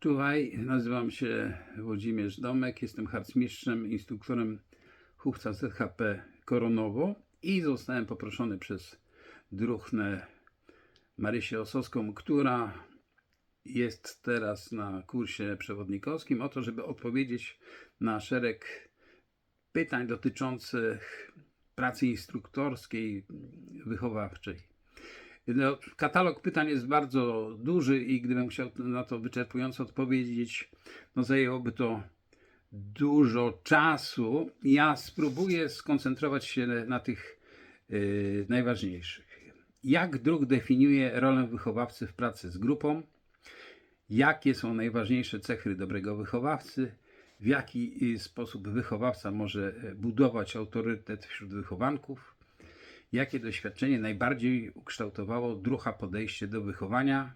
Czuwaj, nazywam się Włodzimierz Domek, jestem harcmistrzem, instruktorem chówca ZHP Koronowo i zostałem poproszony przez druchnę Marysię Osowską, która jest teraz na kursie przewodnikowskim, o to, żeby odpowiedzieć na szereg pytań dotyczących pracy instruktorskiej, wychowawczej. No, katalog pytań jest bardzo duży i gdybym chciał na to wyczerpująco odpowiedzieć, no zajęłoby to dużo czasu. Ja spróbuję skoncentrować się na tych y, najważniejszych. Jak druk definiuje rolę wychowawcy w pracy z grupą? Jakie są najważniejsze cechy dobrego wychowawcy? W jaki y, sposób wychowawca może e, budować autorytet wśród wychowanków? Jakie doświadczenie najbardziej ukształtowało drucha podejście do wychowania?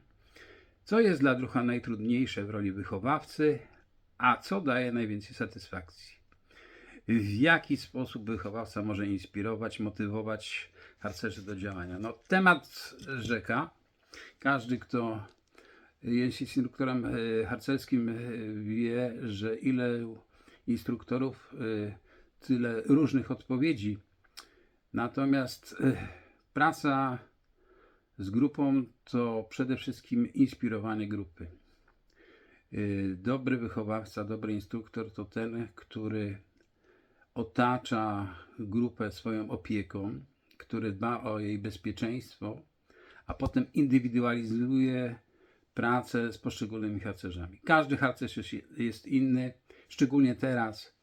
Co jest dla drucha najtrudniejsze w roli wychowawcy? A co daje najwięcej satysfakcji? W jaki sposób wychowawca może inspirować, motywować harcerzy do działania? No, temat rzeka. Każdy, kto jest instruktorem e, harcerskim, e, wie, że ile instruktorów, e, tyle różnych odpowiedzi. Natomiast e, praca z grupą to przede wszystkim inspirowanie grupy. E, Dobry wychowawca, dobry instruktor to ten, który otacza grupę swoją opieką, który dba o jej bezpieczeństwo, a potem indywidualizuje pracę z poszczególnymi harcerzami. Każdy harcerz jest- jest inny, szczególnie teraz.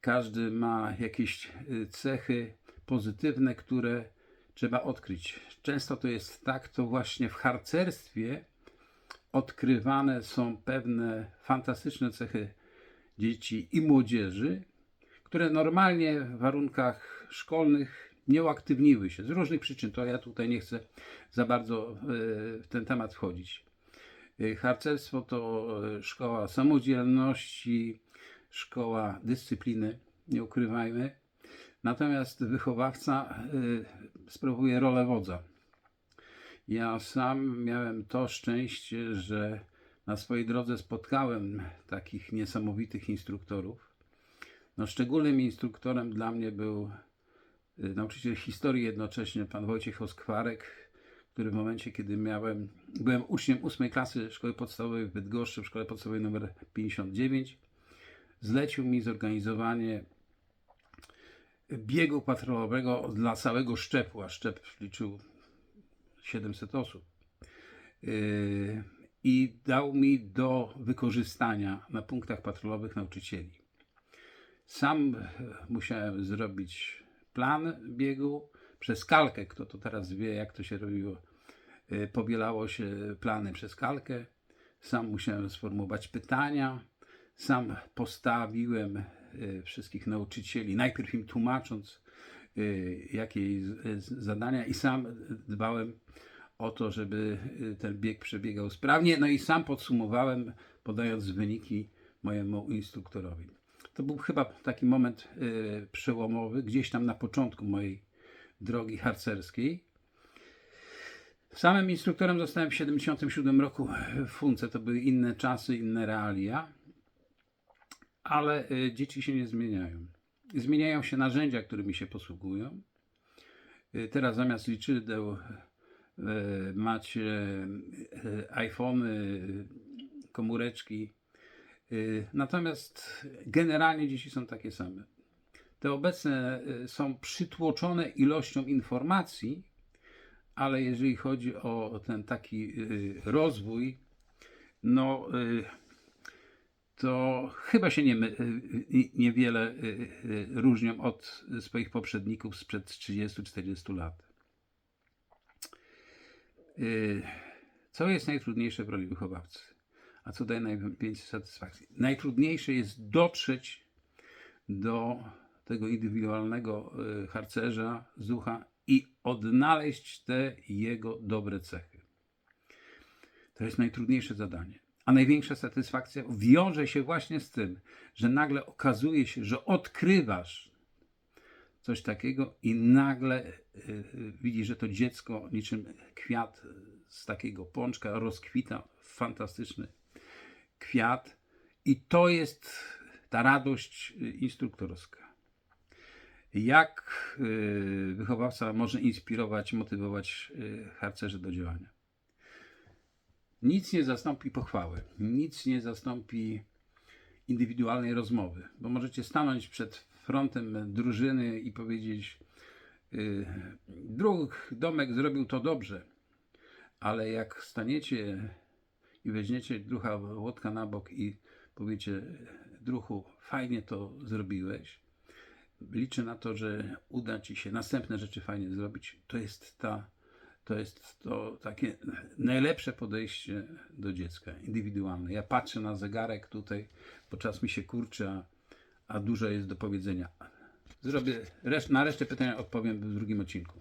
Każdy ma jakieś y, cechy pozytywne, które trzeba odkryć. Często to jest tak, to właśnie w harcerstwie odkrywane są pewne fantastyczne cechy dzieci i młodzieży, które normalnie w warunkach szkolnych nie uaktywniły się z różnych przyczyn. To ja tutaj nie chcę za bardzo e, w ten temat wchodzić. E, Harcerstwo to e, szkoła samodzielności, szkoła dyscypliny, nie ukrywajmy. Natomiast wychowawca y, sprawuje rolę wodza. Ja sam miałem to szczęście, że na swojej drodze spotkałem takich niesamowitych instruktorów. No, szczególnym instruktorem dla mnie był y, nauczyciel historii jednocześnie, pan Wojciech Oskwarek, który w momencie, kiedy miałem, byłem uczniem ósmej klasy szkoły podstawowej w Bydgoszczy, w szkole podstawowej nr 59, zlecił mi zorganizowanie biegu patrolowego dla całego szczepu, a szczep liczył 700 osób. Yy, I dał mi do wykorzystania na punktach patrolowych nauczycieli. Sam e, musiałem zrobić plan biegu przez kalkę. Kto to teraz wie, jak to się robiło? Yy, Pobielało się plany przez kalkę. Sam musiałem sformułować pytania. Sam postawiłem e, wszystkich nauczycieli, najpierw im tłumacząc, e, jakie zadania, i sam dbałem o to, żeby e, ten bieg przebiegał sprawnie. No i sam podsumowałem, podając wyniki mojemu instruktorowi. To był chyba taki moment przełomowy, gdzieś tam na początku mojej drogi harcerskiej. Samym instruktorem zostałem w 1977 roku w Funce. To były inne czasy, inne realia ale y, dzieci się nie zmieniają. Zmieniają się narzędzia, którymi się posługują. Y, Teraz zamiast liczydeł y, macie iPhony, komóreczki. Natomiast generalnie dzieci są takie same. Te obecne są przytłoczone ilością informacji, ale jeżeli chodzi o ten taki rozwój, no to chyba się nie, y, niewiele y, y, różnią od swoich poprzedników sprzed 30-40 lat. Co jest najtrudniejsze w roli wychowawcy? A co daje najwięcej satysfakcji? Najtrudniejsze jest dotrzeć do tego indywidualnego harcerza z ducha i odnaleźć te jego dobre cechy. To jest najtrudniejsze zadanie. A największa satysfakcja wiąże się właśnie z tym, że nagle okazuje się, że odkrywasz coś takiego i nagle y, y, widzisz, że to dziecko niczym kwiat z takiego pączka rozkwita fantastyczny kwiat i to jest ta radość y, instruktorska. Jak wychowawca może inspirować, motywować harcerzy do działania? Nic nie zastąpi pochwały, nic nie zastąpi indywidualnej rozmowy, bo możecie stanąć przed frontem drużyny i powiedzieć: y, Druh, domek zrobił to dobrze, ale jak staniecie i weźmiecie drucha łódka na bok i powiecie: Druhu, fajnie to zrobiłeś, liczę na to, że uda ci się następne rzeczy fajnie zrobić, to jest ta. To jest to takie najlepsze podejście do dziecka, indywidualne. Ja patrzę na zegarek tutaj, bo czas mi się kurczy, a, a dużo jest do powiedzenia. Zrobię, na resztę pytania odpowiem w drugim odcinku.